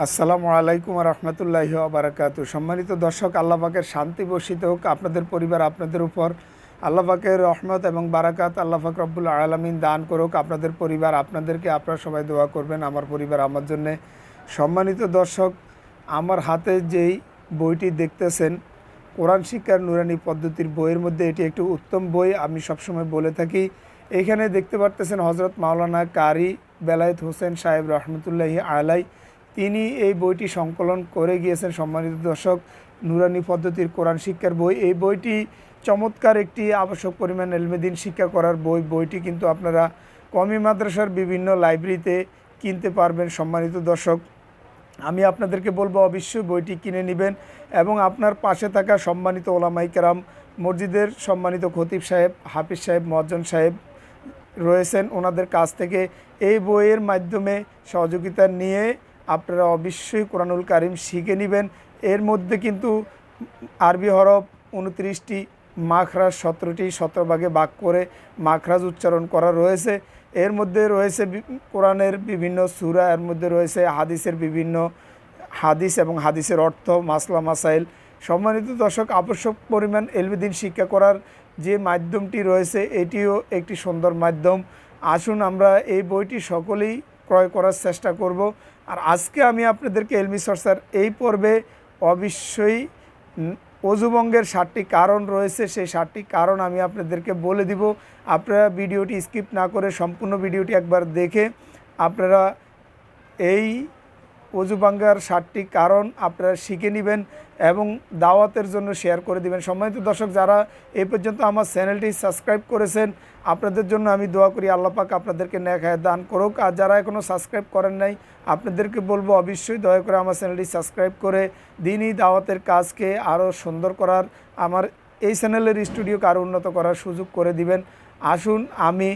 আসসালামু আলাইকুম রহমতুল্লাহি বারাকাতু সম্মানিত দর্শক আল্লাপাকের শান্তি বর্ষিত হোক আপনাদের পরিবার, আপনাদের উপর। আল্লাপাকের রহমত এবং বারাকাত আল্লাহ পাক রব্বুল আলমিন দান করুক আপনাদের পরিবার, আপনাদেরকে আপনারা সবাই দোয়া করবেন, আমার পরিবার, আমার জন্যে। সম্মানিত দর্শক, আমার হাতে যেই বইটি দেখতেছেন, কোরআন শিক্ষার নুরানি পদ্ধতির বইয়ের মধ্যে এটি একটি উত্তম বই, আমি সবসময় বলে থাকি। এখানে দেখতে পারতেছেন হজরত মাওলানা কারি বেলায়েত হোসেন সাহেব রহমতুল্লাহি আলাই তিনি এই বইটি সংকলন করে গিয়েছেন সম্মানিত দর্শক, নুরানি পদ্ধতির কোরআন শিক্ষার বই। এই বইটি চমৎকার একটি আবশ্যক পরিমাণ এলমেদিন শিক্ষা করার বই। বইটি কিন্তু আপনারা কমি মাদ্রাসার বিভিন্ন লাইব্রেরিতে কিনতে পারবেন সম্মানিত দর্শক। আমি আপনাদেরকে বলব, অবশ্যই বইটি কিনে নেবেন এবং আপনার পাশে থাকা সম্মানিত ওলামাই কেরাম, মসজিদের সম্মানিত খতিব সাহেব, হাফিজ সাহেব, মজ্জন সাহেব রয়েছেন। ওনাদের কাছ থেকে এই বইয়ের মাধ্যমে সহযোগিতা নিয়ে আপনারা অবশ্যই কোরআনুল কারিম শিখে নেবেন। এর মধ্যে কিন্তু আরবি হরফ উনত্রিশটি, মাখরাজ সতেরোটি, সতেরো ভাগে ভাগ করে মাখরাজ উচ্চারণ করা রয়েছে। এর মধ্যে রয়েছে কোরআনের বিভিন্ন সুরা, এর মধ্যে রয়েছে হাদিসের বিভিন্ন হাদিস এবং হাদিসের অর্থ, মাসলা, মাসাইল। সম্মানিত দর্শক, আবশ্যক পরিমাণ এলবিদিন শিক্ষা করার যে মাধ্যমটি রয়েছে, এটিও একটি সুন্দর মাধ্যম। আসুন আমরা এই বইটি সকলেই ক্রয় করার চেষ্টা করব। আর আজকে আমি আপনাদেরকে এলমি চর্চার এই পর্বে অবশ্যই অজুবঙ্গের ষাটটি কারণ রয়েছে। সেই ষাটটি কারণ আমি আপনাদেরকে বলে দিব। আপনারা ভিডিওটি স্কিপ না করে সম্পূর্ণ ভিডিওটি একবার দেখে আপনারা এই অজুবাঙ্গার ষাটটি কারণ আপনারা শিখে নেবেন এবং দাওয়াতের জন্য শেয়ার করে দিবেন। সম্মানিত দর্শক, যারা এই পর্যন্ত আমার চ্যানেলটি সাবস্ক্রাইব করেছেন, আপনাদের জন্য আমি দোয়া করি, আল্লাহ পাক আপনাদেরকে ন্যাখায় দান করুক। আর যারা এখনও সাবস্ক্রাইব করেন নাই, আপনাদেরকে বলব, অবশ্যই দয়া করে আমার চ্যানেলটি সাবস্ক্রাইব করে দিনই দাওয়াতের কাজকে আরও সুন্দর করার, আমার এই চ্যানেলের স্টুডিওকে আরও উন্নত করার সুযোগ করে দিবেন। আসুন, আমি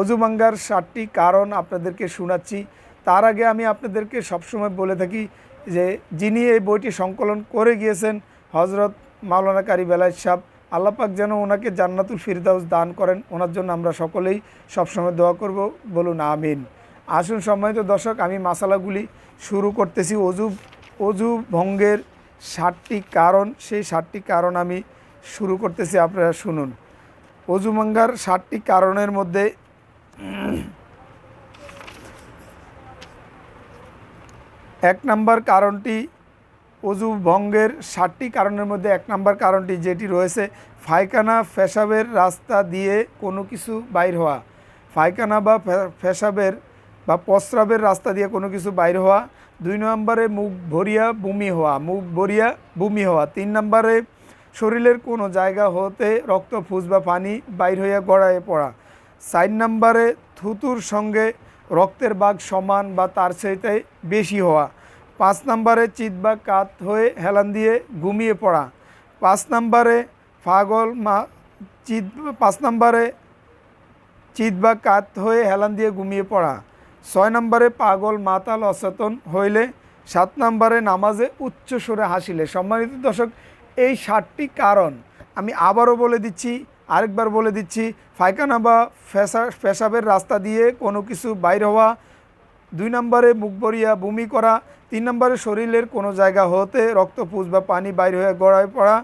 অজুবাঙ্গার ষাটটি কারণ আপনাদেরকে শোনাচ্ছি। তার আগে আমি আপনাদেরকে সবসময় বলে থাকি যে যিনি এই বইটি সংকলন করে গিয়েছেন হজরত মাওলানা কারি বেলায় সাহ আল্লাপাক যেন ওনাকে জান্নাতুল ফিরদাউস দান করেন। ওনার জন্য আমরা সকলেই সবসময় দোয়া করব। বলুন, আমিন। আসুন সম্মানিত দর্শক, আমি মাসালাগুলি শুরু করতেছি। অজু অজু ভঙ্গের ষাটটি কারণ, সেই ষাটটি কারণ আমি শুরু করতেছি, আপনারা শুনুন। অজুমঙ্গার ষাটটি কারণের মধ্যে এক নাম্বার কারণটি অজু ভঙ্গের ষাটটি কারণের মধ্যে এক নাম্বার কারণটি যেটি রয়েছে ফায়খানা পেশাবের রাস্তা দিয়ে কোনো কিছু বাইর হওয়া। ফায়খানা বা ফেসাবের বা প্রস্রাবের রাস্তা দিয়ে কোনো কিছু বাইর হওয়া। দুই নম্বরে মুখ ভরিয়া বমি হওয়া, মুখ ভরিয়া বমি হওয়া। তিন নম্বরে শরীরের কোনো জায়গা হতে রক্ত ফুস বা পানি বাইর হইয়া গড়ায় পড়া। চার নম্বরে থুতুর সঙ্গে রক্তের বাঘ সমান বা তার চাইতে বেশি হওয়া। পাঁচ নম্বরে চিত বা কাত হয়ে হেলান দিয়ে ঘুমিয়ে পড়া। পাঁচ নম্বরে পাগল মা চিত, পাঁচ নম্বরে চিত বা কাত হয়ে হেলান দিয়ে ঘুমিয়ে পড়া। ছয় নম্বরে পাগল মাতাল অচেতন হইলে। সাত নম্বরে নামাজে উচ্চ সুরে হাসিলে। সম্মানিত দর্শক, এই ষাটটি কারণ আমি আবারও বলে দিচ্ছি আরেকবার বলে দিচ্ছি ফায়খানা বা ফেসা পেশাবের রাস্তা দিয়ে কোনো কিছু বাইর হওয়া, দুই নম্বরে মুখ ভরিয়া বমি করা, তিন নম্বরে শরীরের কোনো জায়গা হতে রক্তপুষ বা পানি বাইর হয়ে গড়ায় পড়া,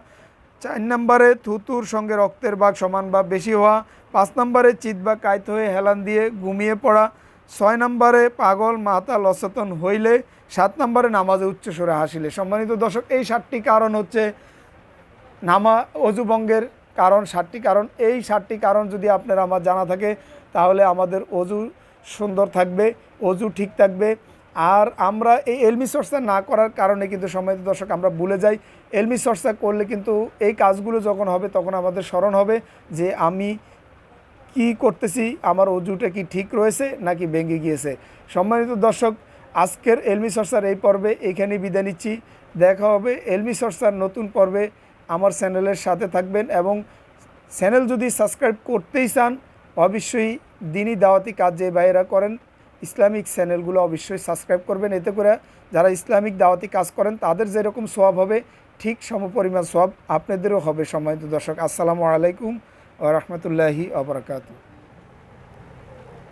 চার নম্বরে থুতুর সঙ্গে রক্তের ভাগ সমান বা বেশি হওয়া, পাঁচ নম্বরে চিত বা কায়ত হয়ে হেলান দিয়ে ঘুমিয়ে পড়া, ছয় নম্বরে পাগল মাতাল অচেতন হইলে, সাত নম্বরে নামাজে উচ্চস্বরে হাসিলে। সম্মানিত দর্শক, এই সাতটি কারণ হচ্ছে নামা অজুভঙ্গের কারণ ষাটটি কারণ এই ষাটটি কারণ যদি আপনার আমার জানা থাকে, তাহলে আমাদের অজু সুন্দর থাকবে, অজু ঠিক থাকবে। আর আমরা এই এলমি চর্চা না করার কারণে কিন্তু সময় দর্শক, আমরা ভুলে যাই। এলমি চর্চা করলে কিন্তু এই কাজগুলো যখন হবে, তখন আমাদের স্মরণ হবে যে আমি কি করতেছি, আমার অজুটা কি ঠিক রয়েছে, নাকি ভেঙে গিয়েছে। সম্মানিত দর্শক, আজকের এলমি চর্চার এই পর্বে এইখানেই বিদায় নিচ্ছি। দেখা হবে এলমি চর্চার নতুন পর্বে। আমার চ্যানেলের সাথে থাকবেন এবং চ্যানেল যদি সাবস্ক্রাইব করতেই চান, অবশ্যই দিনই দাওয়াতি কাজ যে করেন। ইসলামিক চ্যানেলগুলো অবশ্যই সাবস্ক্রাইব করবেন। এতে করে যারা ইসলামিক দাওয়াতি কাজ করেন, তাদের যেরকম সব হবে, ঠিক সমপরিমাণ সব আপনাদেরও হবে সময় দর্শক। আসসালামু আলাইকুম ও রহমতুল্লাহি আবরকাতু